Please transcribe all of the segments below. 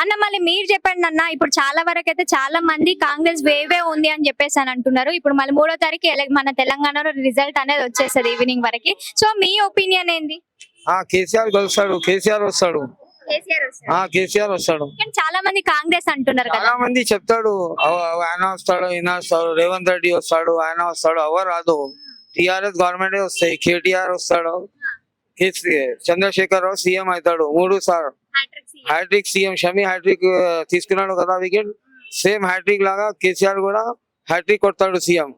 అన్న మళ్ళీ మీరు చెప్పండి అన్న ఇప్పుడు చాలా వరకు అయితే చాలా మంది కాంగ్రెస్ వేవే ఉంది అని చెప్పేసి అని అంటున్నారు. ఇప్పుడు మళ్ళీ మూడో తారీఖు మన తెలంగాణలో రిజల్ట్ అనేది వచ్చేస్తుంది ఈవినింగ్ వరకు. సో మీ ఒపీనియన్ ఏంది? ఆ కేసీఆర్ కలుస్తాడు కేసీఆర్ వస్తాడు. కేసీఆర్ వస్తాడు. చాలా మంది కాంగ్రెస్ అంటున్నారు చాలా మంది చెప్తాడు ఆయన వస్తాడు ఈయన వస్తాడు రేవంత్ రెడ్డి వస్తాడు ఆయన వస్తాడు ఎవరు రాదు. టిఆర్ఎస్ గవర్నమెంట్ వస్తాయి కేటీఆర్ వస్తాడు చంద్రశేఖర్ రావు సీఎం అవుతాడు మూడు sir hattrick CM Shami hattrick తీసుకున్నాడు కదా వికెట్. సేమ్ హ్యాట్రిక్ లాగా కేసీఆర్ కూడా హ్యాట్రిక్ కొడతాడు సీఎం.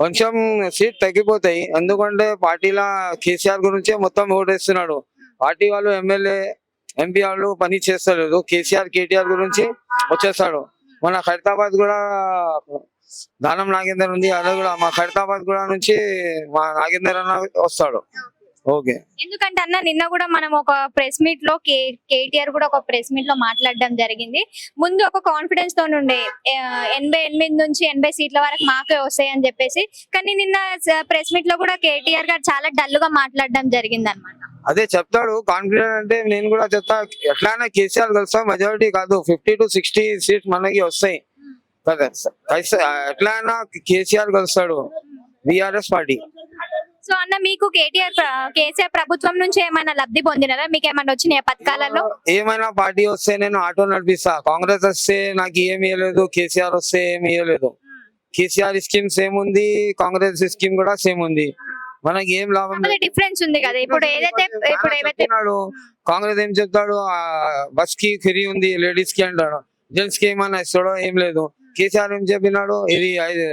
కొంచెం సీట్ తగ్గిపోతాయి. ఎందుకంటే పార్టీల కేసీఆర్ గురించే మొత్తం ఓటేస్తున్నాడు. పార్టీ వాళ్ళు ఎమ్మెల్యే ఎంపీ వాళ్ళు పని చేస్తలేదు. కేసీఆర్ కేటీఆర్ గురించి వచ్చేస్తాడు. మన ఖైరతాబాద్ కూడా దానం నాగేందర్ ఉంది. అదే కూడా మా ఖైరతాబాద్ కూడా నుంచి మా నాగేందర్ అన్న వస్తాడు. ఓకే. ఎందుకంటే అన్న నిన్న కూడా మనం ఒక ప్రెస్ మీట్లో కేటీఆర్ కూడా ఒక ప్రెస్ మీట్లో మాట్లాడడం జరిగింది. ముందు ఒక కాన్ఫిడెన్స్తో ఉండే ఎనభై ఎనిమిది నుంచి ఎనభై సీట్ల వరకు మాకే వస్తాయి అని చెప్పేసి కానీ నిన్న ప్రెస్ మీట్లో కూడా కేటీఆర్ గారు చాలా డల్గా మాట్లాడడం జరిగింది అనమాట అదే చెప్తాడు కాన్ఫిడెంట్ అంటే నేను కూడా చెప్తా ఎట్లయినా కేసీఆర్ కలుస్తా మెజారిటీ కాదు ఫిఫ్టీ టు సిక్స్టీ సీట్స్ మనకి వస్తాయి. ఎట్లయినా కేసీఆర్ కలుస్తాడు బీఆర్ఎస్ పార్టీ సో అన్న మీకు కేటీఆర్ కేసీఆర్ ప్రభుత్వం నుంచి ఏమైనా లబ్ధి పొందినారా? మీకు ఏమైనా వచ్చినాయి పథకాలలో? ఏమైనా పార్టీ వస్తే నేను ఆటో నడిపిస్తా. కాంగ్రెస్ వస్తే నాకు ఏమి ఇవ్వలేదు కేసీఆర్ వస్తే ఏమి ఇవ్వలేదు కేసీఆర్ స్కీమ్ సేమ్ ఉంది కాంగ్రెస్ స్కీమ్ కూడా సేమ్ ఉంది. మనకి ఏం లాభం. డిఫరెన్స్ ఉంది కదా. ఇప్పుడు ఏదైతే ఇప్పుడు చెప్తున్నాడు కాంగ్రెస్ ఏం చెప్తాడు? బస్కి ఫ్రీ ఉంది లేడీస్కి అంటాడు. జెంట్స్కి ఏమన్నా ఇస్తాడో ఏం లేదు. కేసీఆర్ ఏం చెప్పినాడు? ఇది ఐదు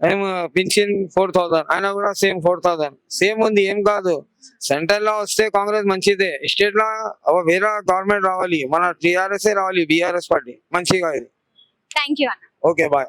ఏం పింఛన్ ఫోర్ థౌసండ్ ఆయన కూడా సేమ్ ఫోర్ థౌసండ్ సేమ్ ఉంది ఏం కాదు. సెంటర్లో వస్తే కాంగ్రెస్ మంచిదే. స్టేట్లో వేరే గవర్నమెంట్ రావాలి. మన టిఆర్ఎస్ రావాలి బీఆర్ఎస్ పార్టీ. మంచిగా ఇది. థ్యాంక్ యూ అన్న. Okay bye